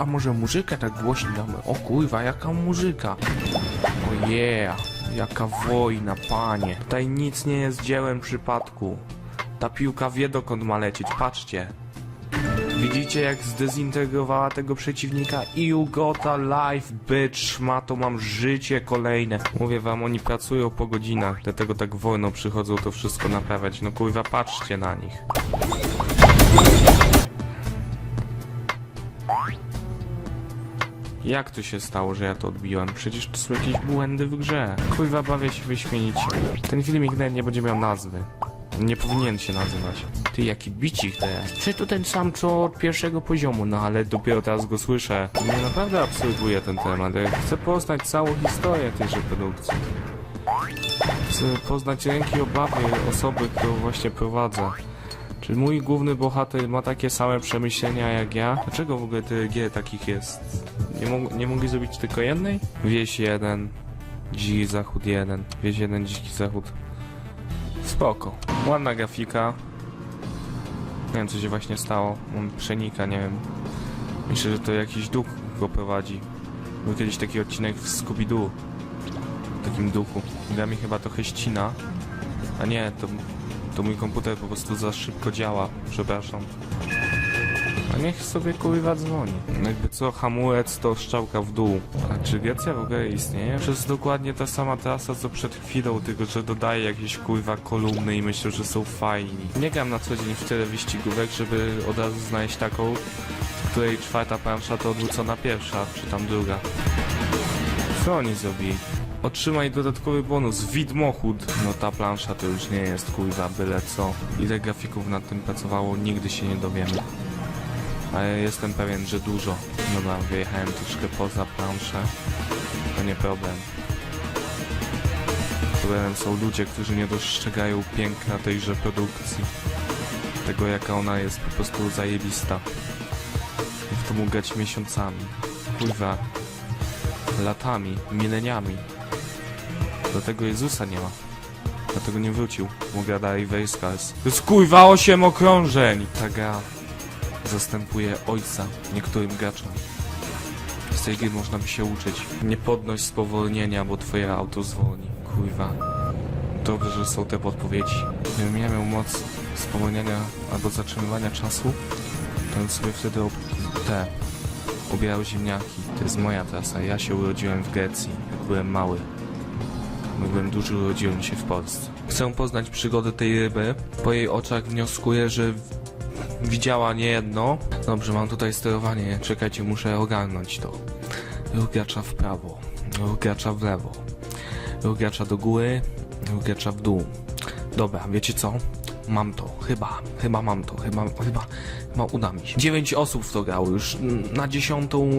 A może muzykę tak głośno damy? O kurwa, jaka muzyka. O yeah, jaka wojna, panie. Tutaj nic nie jest dziełem przypadku. Ta piłka wie dokąd ma lecieć, patrzcie. Widzicie jak zdezintegrowała tego przeciwnika? You got a life, bitch, ma to mam życie kolejne. Mówię wam, oni pracują po godzinach, dlatego tak wolno przychodzą to wszystko naprawiać. No kurwa, patrzcie na nich. Jak to się stało, że ja to odbiłem? Przecież to są jakieś błędy w grze. Kurwa, bawię się wyśmienicie. Ten filmik nawet nie będzie miał nazwy. Nie powinien się nazywać. Ty, jaki bicik to jest. Czy to ten sam, co od pierwszego poziomu? No ale dopiero teraz go słyszę. Mnie naprawdę absurduje ten temat. Ja chcę poznać całą historię tejże produkcji. Chcę poznać ręki obawy osoby, którą właśnie prowadzę. Czy mój główny bohater ma takie same przemyślenia jak ja? Dlaczego w ogóle tyle gier takich jest? Nie, mog nie mogli zrobić tylko jednej? Wieś jeden, dziki zachód jeden, wieś jeden, dziki zachód. Spoko. Ładna grafika. Nie wiem co się właśnie stało. On przenika, nie wiem. Myślę, że to jakiś duch go prowadzi. Był kiedyś taki odcinek w Scooby-Doo. W takim duchu. Gra mi chyba trochę ścina. A nie, to, to mój komputer po prostu za szybko działa. Przepraszam. A niech sobie kurwa dzwoni. No Jakby co, hamulec to strzałka w dół. A czy Grecja w ogóle istnieje? To jest dokładnie ta sama trasa co przed chwilą, tylko że dodaje jakieś kurwa kolumny i myślę, że są fajni. Nie gram na co dzień w tyle wyścigówek, żeby od razu znaleźć taką, w której czwarta plansza to odwrócona pierwsza, czy tam druga. Co oni? Otrzymaj dodatkowy bonus, widmochód. No ta plansza to już nie jest kurwa byle co. Ile grafików nad tym pracowało, nigdy się nie dowiemy. Ale jestem pewien, że dużo. Dobra, wyjechałem troszkę poza planszę. To nie problem. Problemem są ludzie, którzy nie dostrzegają piękna tejże produkcji. Tego jaka ona jest po prostu zajebista. I w to mógł miesiącami. Kurwa. Latami, mileniami. Do tego Jezusa nie ma. Dlatego nie wrócił. Mógł dalej Wejskals. To jest kurwa 8 okrążeń! Ta zastępuje ojca niektórym graczom. Z tej gry można by się uczyć. Nie podnoś spowolnienia, bo twoje auto zwolni. Kurwa. Dobrze, że są te podpowiedzi. Gdybym ja miał moc spowolniania albo zatrzymywania czasu, to bym sobie wtedy ob... te ubierał ziemniaki. To jest moja trasa. Ja się urodziłem w Grecji, jak byłem mały. Jak byłem duży, urodziłem się w Polsce. Chcę poznać przygodę tej ryby. Po jej oczach wnioskuję, że widziała nie jedno. Dobrze, mam tutaj sterowanie. Czekajcie, muszę ogarnąć to. Ruch gracza w prawo, ruch gracza w lewo, ruch gracza do góry, ruch gracza w dół. Dobra, wiecie co? Mam to, chyba, chyba mam to, chyba, chyba, chyba uda mi się. Dziewięć osób w to grało, już na dziesiątą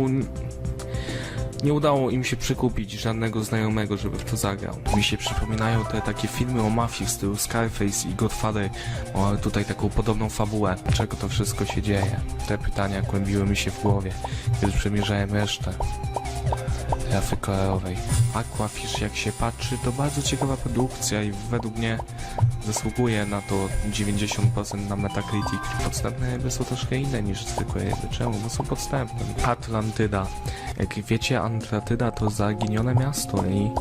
nie udało im się przekupić żadnego znajomego, żeby w to zagrał. Mi się przypominają te takie filmy o mafii w stylu Scarface i Godfather. O, tutaj taką podobną fabułę. Dlaczego to wszystko się dzieje? Te pytania kłębiły mi się w głowie, kiedy przemierzałem resztę trafy kolorowej. Aquafish, jak się patrzy, to bardzo ciekawa produkcja i według mnie zasługuje na to 90% na Metacritic. Podstępne ryby są troszkę inne niż zwykłe ryby. Czemu? Bo są podstępne. Atlantyda. Jak wiecie, Atlantyda to zaginione miasto i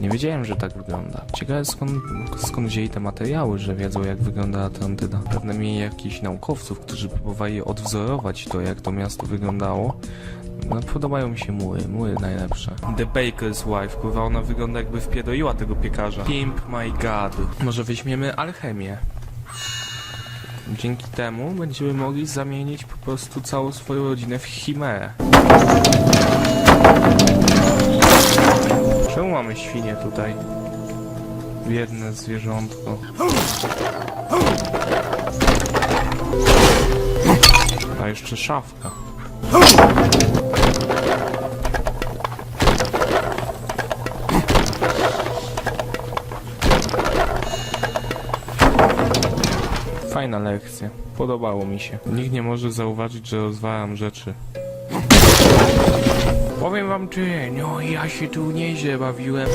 nie wiedziałem, że tak wygląda. Ciekawe skąd, skąd wzięli te materiały, że wiedzą jak wygląda Atlantyda. Pewnie mieli jakichś naukowców, którzy próbowali odwzorować to, jak to miasto wyglądało. No, podobają mi się muły, muły najlepsze. The Baker's Wife, kurwa, ona wygląda jakby wpiedoiła tego piekarza. Pimp my god. Może weźmiemy alchemię. Dzięki temu będziemy mogli zamienić po prostu całą swoją rodzinę w chimerę. Czemu mamy świnie tutaj? Biedne zwierzątko. A jeszcze szafka. Fajna lekcja. Podobało mi się. Nikt nie może zauważyć, że rozwalam rzeczy. Powiem wam ty, no ja się tu nieźle bawiłem,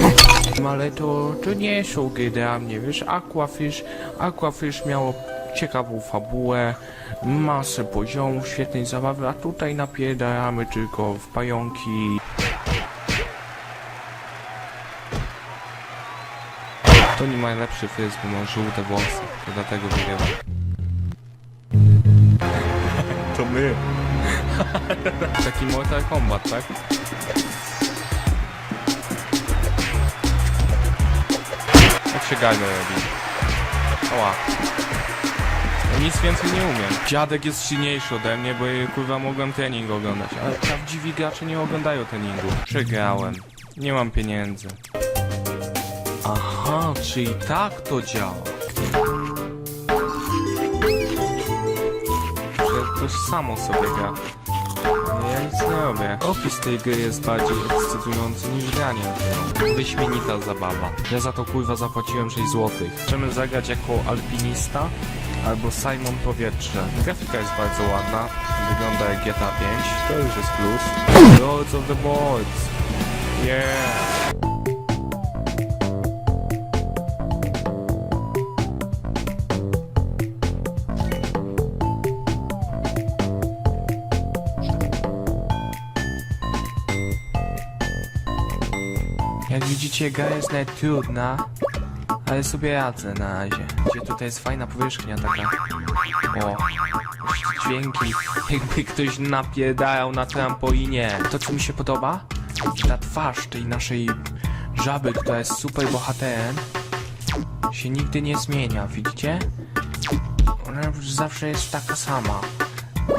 ale to, to nie są gry dla mnie, wiesz, Aquafish, Aquafish miało ciekawą fabułę, masę poziomów, świetnej zabawy, a tutaj napierdalamy tylko w pająki. To nie ma najlepszy fryz, bo ma żółte włosy, to dlatego wygrywa. My. Taki Mortal Kombat, tak? Jak się gajno robi? Oła. Nic więcej nie umiem. Dziadek jest silniejszy ode mnie, bo ja, kurwa mogłem trening oglądać, ale prawdziwi gracze nie oglądają treningu. Przegrałem. Nie mam pieniędzy. Aha, czyli tak to działa. Samo sobie gra. Ja nic nie robię. Opis tej gry jest bardziej ekscytujący niż granie. Wyśmienita zabawa. Ja za to kurwa zapłaciłem 6 zł. Chcemy zagrać jako alpinista albo Simon Powietrze. Grafika jest bardzo ładna. Wygląda jak GTA 5. To już jest plus. Lords of the Boards. Yeah. Jak widzicie, gra jest nawet trudna, ale sobie radzę na razie. Gdzie tutaj jest fajna powierzchnia taka. O, dźwięki, jakby ktoś napierdalał na trampolinie. To, co mi się podoba, ta twarz tej naszej żaby, która jest super bohaterem, się nigdy nie zmienia, widzicie? Ona zawsze jest taka sama.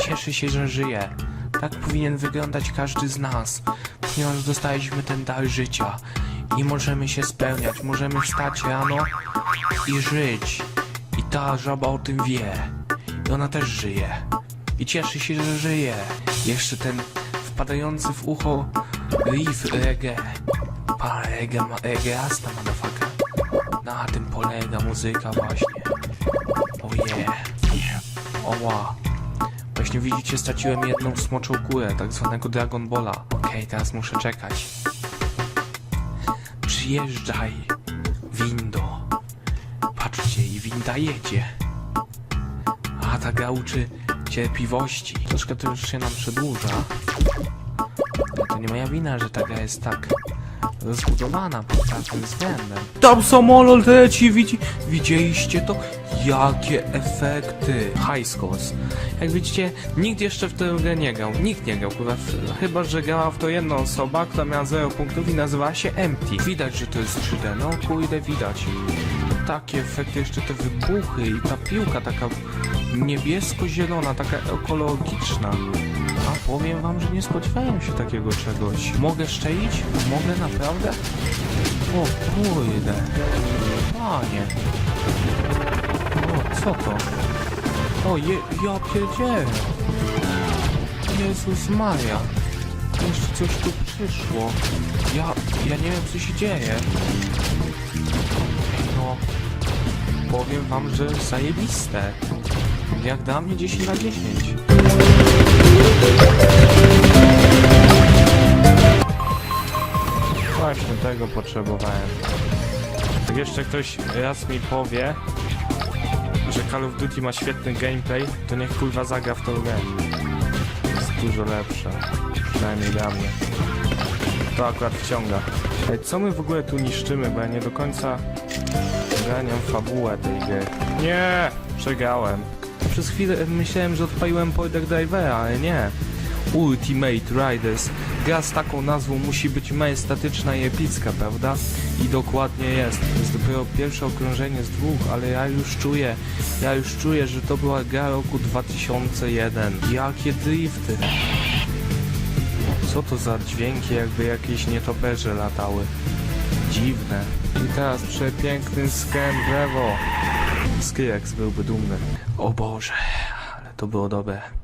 Cieszy się, że żyje. Tak powinien wyglądać każdy z nas, ponieważ dostaliśmy ten dar życia i możemy się spełniać, możemy wstać rano i żyć. I ta żaba o tym wie. I ona też żyje. I cieszy się, że żyje. Jeszcze ten wpadający w ucho riff reggae. Pa reggae, ma, reggaeasta motherfucker. Na tym polega muzyka właśnie. Oje. Oła. Właśnie widzicie, straciłem jedną smoczą kurę, tak zwanego Dragon Balla. Okej, teraz muszę czekać. Przyjeżdżaj, windo. Patrzcie, i winda jedzie. A ta gra uczy cierpliwości. Troszkę to już się nam przedłuża. Ale to nie moja wina, że ta gra jest tak rozbudowana pod każdym względem. Tam samolot leci, widzi... Widzieliście to? Jakie efekty! High scores. Jak widzicie, nikt jeszcze w tę grę nie grał. Nikt nie grał. Chyba, że grała w to jedna osoba, która miała 0 punktów i nazywała się Empty. Widać, że to jest 3D. No kurde, widać. Takie efekty, jeszcze te wybuchy i ta piłka taka niebiesko-zielona, taka ekologiczna. A powiem wam, że nie spodziewałem się takiego czegoś. Mogę szczelić? Mogę naprawdę? O kurde. Panie. O, co to? O, je, ja pierdzielę. Jezus Maria. Jeszcze coś tu przyszło. Ja, ja nie wiem co się dzieje. No, powiem wam, że zajebiste. Jak dla mnie 10 na 10. tego potrzebowałem. Jak jeszcze ktoś raz mi powie, że Call of Duty ma świetny gameplay, to niech kurwa zagra w tą grę. Jest dużo lepsza. Przynajmniej dla mnie. To akurat wciąga. Co my w ogóle tu niszczymy, bo ja nie do końca ogarniam fabułę tej gry. Nie! Przegrałem. Przez chwilę myślałem, że odpaliłem Border Drivera, ale nie. Ultimate Riders. Gra z taką nazwą musi być majestatyczna i epicka, prawda? I dokładnie jest. To jest dopiero pierwsze okrążenie z dwóch, ale ja już czuję, ja już czuję, że to była gra roku 2001. Jakie drifty. Co to za dźwięki, jakby jakieś nietoperze latały. Dziwne. I teraz przepiękny skręt w lewo. Byłby dumny. O Boże, ale to było dobre.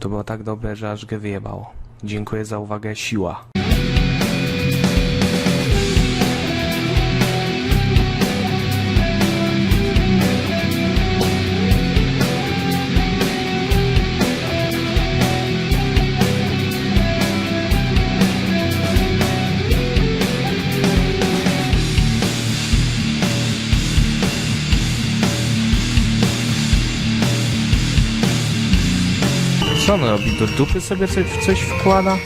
To było tak dobre, że aż go wyjebało. Dziękuję za uwagę, siła. On robi? Do dupy sobie coś, coś wkłada?